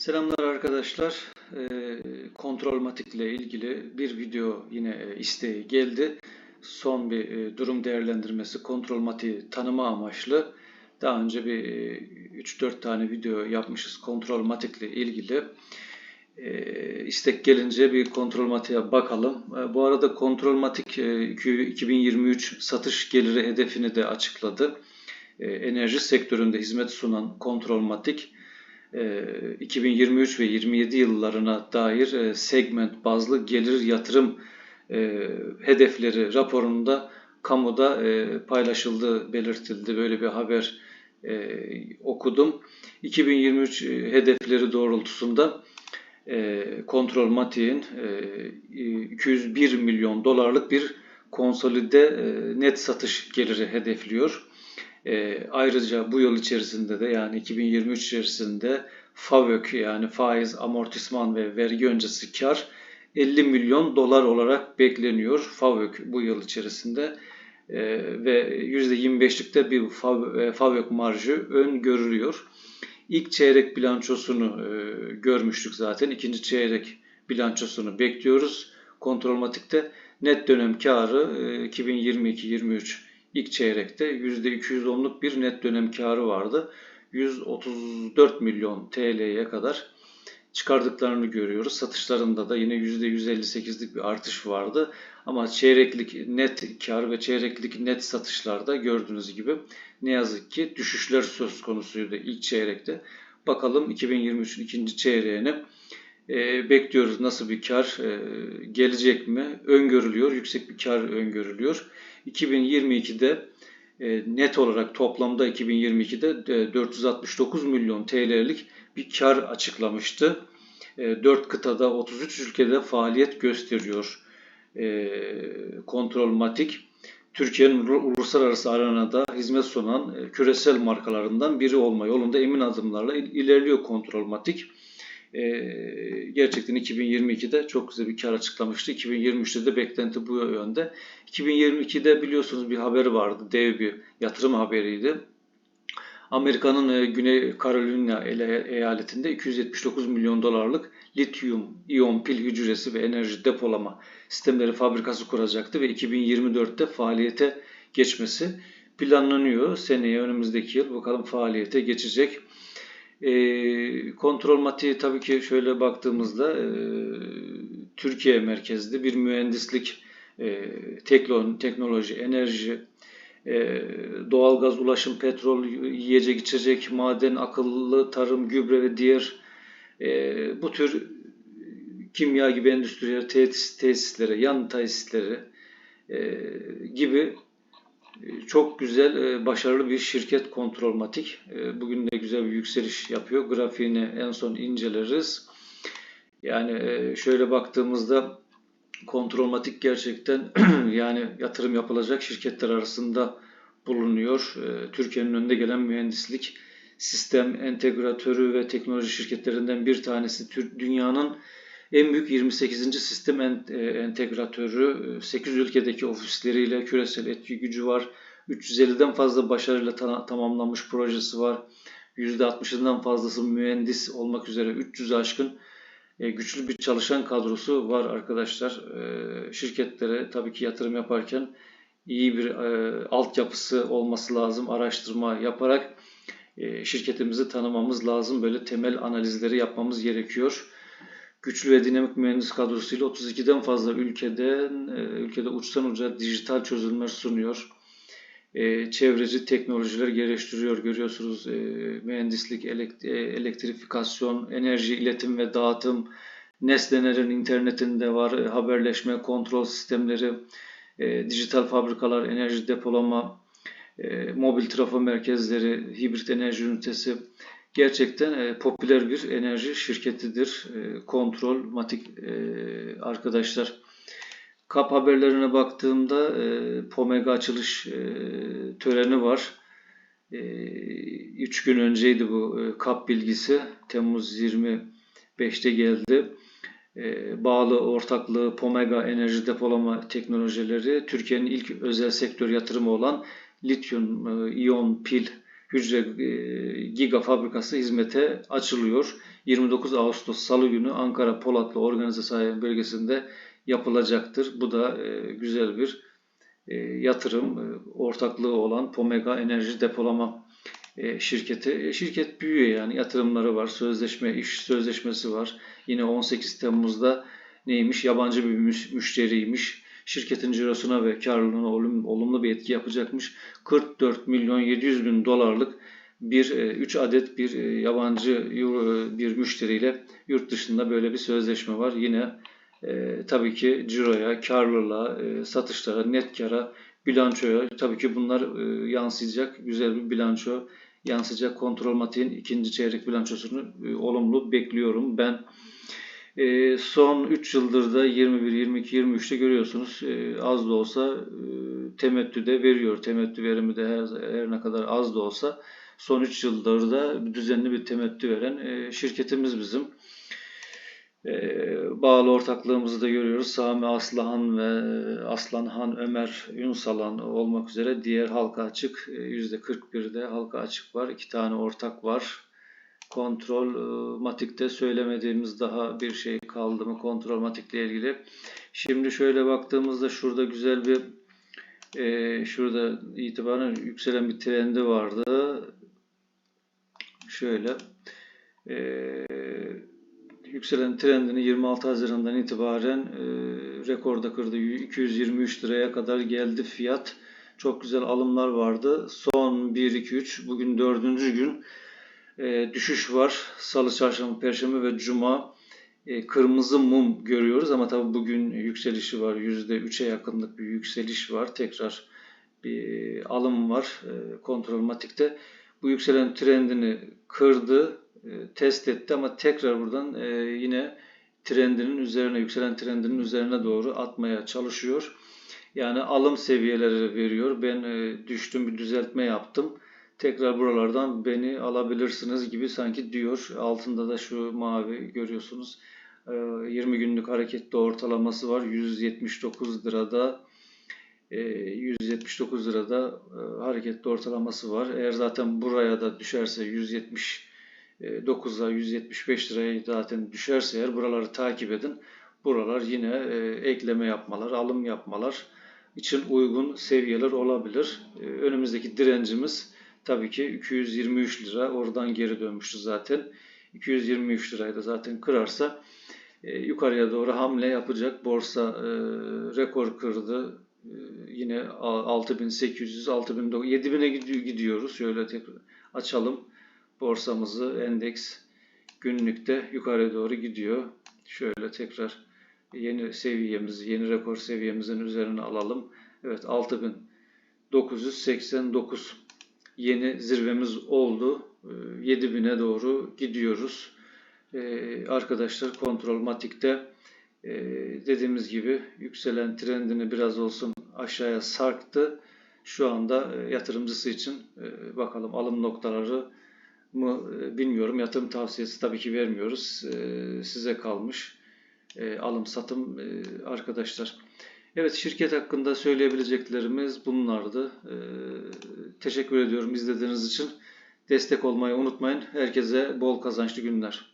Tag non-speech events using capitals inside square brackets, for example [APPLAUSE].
Selamlar arkadaşlar. E, Kontrolmatik ile ilgili bir video yine e, isteği geldi. Son bir e, durum değerlendirmesi kontrolmatiği tanıma amaçlı. Daha önce bir e, 3-4 tane video yapmışız kontrolmatik ile ilgili. E, istek gelince bir kontrolmatiğe bakalım. E, bu arada kontrolmatik e, 2023 satış geliri hedefini de açıkladı. E, enerji sektöründe hizmet sunan kontrolmatik 2023 ve 27 yıllarına dair e, segment bazlı gelir yatırım e, hedefleri raporunda kamuda e, paylaşıldığı belirtildi. Böyle bir haber okudum. 2023 hedefleri doğrultusunda kontrol matiğin 201 milyon dolarlık bir konsolide net satış geliri hedefliyor. E, ayrıca bu yıl içerisinde de yani 2023 içerisinde FAVÖK yani faiz, amortisman ve vergi öncesi kar 50 milyon dolar olarak bekleniyor FAVÖK bu yıl içerisinde e, ve %25'likte bir FAVÖK marjı öngörülüyor. İlk çeyrek bilançosunu e, görmüştük zaten. İkinci çeyrek bilançosunu bekliyoruz. Kontrolmatikte net dönem karı e, 2022-23 ilk çeyrekte %210'luk bir net dönem karı vardı. 134 milyon TL'ye kadar çıkardıklarını görüyoruz. Satışlarında da yine %158'lik bir artış vardı. Ama çeyreklik net kar ve çeyreklik net satışlarda gördüğünüz gibi ne yazık ki düşüşler söz konusuydu ilk çeyrekte. Bakalım 2023'ün ikinci çeyreğine e, bekliyoruz nasıl bir kar e, gelecek mi? Öngörülüyor, yüksek bir kar öngörülüyor. 2022'de e, net olarak toplamda 2022'de e, 469 milyon TL'lik bir kar açıklamıştı. E, 4 kıtada 33 ülkede faaliyet gösteriyor e, Kontrolmatik. Türkiye'nin uluslararası arenada hizmet sunan e, küresel markalarından biri olma yolunda emin adımlarla ilerliyor Kontrolmatik e, gerçekten 2022'de çok güzel bir kar açıklamıştı. 2023'te de beklenti bu yönde. 2022'de biliyorsunuz bir haber vardı. Dev bir yatırım haberiydi. Amerika'nın e, Güney Carolina eyaletinde 279 milyon dolarlık lityum iyon pil hücresi ve enerji depolama sistemleri fabrikası kuracaktı ve 2024'te faaliyete geçmesi planlanıyor. Seneye önümüzdeki yıl bakalım faaliyete geçecek. E, kontrol matiği tabii ki şöyle baktığımızda e, Türkiye merkezli bir mühendislik, e, teknoloji, enerji, e, doğalgaz, ulaşım, petrol, yiyecek, içecek, maden, akıllı tarım, gübre ve diğer e, bu tür kimya gibi endüstriyel tesis, tesislere, yan tesislere e, gibi çok güzel, e, başarılı bir şirket Kontrolmatik. E, bugün de güzel bir yükseliş yapıyor. Grafiğini en son inceleriz. Yani e, şöyle baktığımızda Kontrolmatik gerçekten [CLEARS THROAT] yani yatırım yapılacak şirketler arasında bulunuyor. Türkiye'nin önde gelen mühendislik sistem entegratörü ve teknoloji şirketlerinden bir tanesi. Dünyanın en büyük 28. sistem e, entegratörü 8 e, ülkedeki ofisleriyle küresel etki gücü var. 350'den fazla başarıyla tamamlanmış projesi var. %60'ından fazlası mühendis olmak üzere 300 aşkın e, güçlü bir çalışan kadrosu var arkadaşlar. Şirketlere tabii ki yatırım yaparken iyi bir altyapısı olması lazım. Araştırma yaparak şirketimizi tanımamız lazım. Böyle temel analizleri yapmamız gerekiyor güçlü ve dinamik mühendis kadrosuyla 32'den fazla ülkeden e, ülkede uçtan uca dijital çözümler sunuyor. E, çevreci teknolojiler geliştiriyor. Görüyorsunuz e, mühendislik, elektrifikasyon, enerji, iletim ve dağıtım, nesnelerin internetinde var, haberleşme, kontrol sistemleri, dijital fabrikalar, enerji depolama, mobil trafo merkezleri, hibrit enerji ünitesi, gerçekten e, popüler bir enerji şirketidir. E, kontrol, matik e, arkadaşlar. Kap haberlerine baktığımda e, Pomega açılış e, töreni var. 3 e, gün önceydi bu e, kap bilgisi. Temmuz 25'te geldi. E, bağlı ortaklığı Pomega enerji depolama teknolojileri Türkiye'nin ilk özel sektör yatırımı olan lityum e, iyon pil hücre e, giga fabrikası hizmete açılıyor. 29 Ağustos Salı günü Ankara Polatlı Organize Sanayi Bölgesi'nde yapılacaktır. Bu da e, güzel bir e, yatırım ortaklığı olan Pomega Enerji Depolama şirketi. Şirket büyüyor yani yatırımları var, sözleşme, iş sözleşmesi var. Yine 18 Temmuz'da neymiş? Yabancı bir müş- müşteriymiş. Şirketin cirosuna ve karlılığına olum- olumlu bir etki yapacakmış. 44 milyon 700 bin dolarlık bir 3 adet bir e, yabancı e, bir müşteriyle yurt dışında böyle bir sözleşme var. Yine e, tabii ki ciroya, karlılığa, e, satışlara, net kara, bilançoya tabii ki bunlar e, yansıyacak. Güzel bir bilanço yansıyacak. Kontrol Matik'in ikinci çeyrek bilançosunu e, olumlu bekliyorum. Ben e, son 3 yıldır da 21, 22, 23'te görüyorsunuz e, az da olsa e, temettü de veriyor. Temettü verimi de her, her ne kadar az da olsa son 3 yıldır da düzenli bir temettü veren e, şirketimiz bizim. E, bağlı ortaklığımızı da görüyoruz. Sami Aslıhan ve Aslanhan Ömer Ünsalan olmak üzere diğer halka açık e, %41'de halka açık var. İki tane ortak var. Kontrol Matik'te söylemediğimiz daha bir şey kaldı mı kontrol Matik'le ilgili. Şimdi şöyle baktığımızda şurada güzel bir e, şurada itibaren yükselen bir trendi vardı. Şöyle e, yükselen trendini 26 Haziran'dan itibaren e, rekorda kırdı. 223 liraya kadar geldi fiyat. Çok güzel alımlar vardı. Son 1, 2, 3 bugün dördüncü gün e, düşüş var. Salı, çarşamba, perşembe ve cuma e, kırmızı mum görüyoruz ama tabii bugün yükselişi var. %3'e yakınlık bir yükseliş var. Tekrar bir alım var e, kontrol matikte. Bu yükselen trendini kırdı, e, test etti ama tekrar buradan e, yine trendinin üzerine, yükselen trendinin üzerine doğru atmaya çalışıyor. Yani alım seviyeleri veriyor. Ben e, düştüm bir düzeltme yaptım. Tekrar buralardan beni alabilirsiniz gibi sanki diyor. Altında da şu mavi görüyorsunuz. E, 20 günlük hareketli ortalaması var. 179 lirada e, 179 lirada e, hareketli ortalaması var. Eğer zaten buraya da düşerse 179'a 175 liraya zaten düşerse eğer buraları takip edin. Buralar yine e, ekleme yapmalar, alım yapmalar için uygun seviyeler olabilir. E, önümüzdeki direncimiz tabii ki 223 lira. Oradan geri dönmüştü zaten. 223 lirayı da zaten kırarsa e, yukarıya doğru hamle yapacak. Borsa e, rekor kırdı. E, yine 6800, 6900, 7000'e gidiyoruz. Şöyle tekrar açalım borsamızı. Endeks günlükte yukarı doğru gidiyor. Şöyle tekrar yeni seviyemizi, yeni rekor seviyemizin üzerine alalım. Evet 6989 yeni zirvemiz oldu. 7000'e doğru gidiyoruz. Ee, arkadaşlar kontrol matikte e, dediğimiz gibi yükselen trendini biraz olsun aşağıya sarktı. Şu anda e, yatırımcısı için e, bakalım alım noktaları mı e, bilmiyorum. Yatırım tavsiyesi tabii ki vermiyoruz. Size kalmış. Alım satım arkadaşlar. Evet şirket hakkında söyleyebileceklerimiz bunlardı. E, teşekkür ediyorum izlediğiniz için. Destek olmayı unutmayın. Herkese bol kazançlı günler.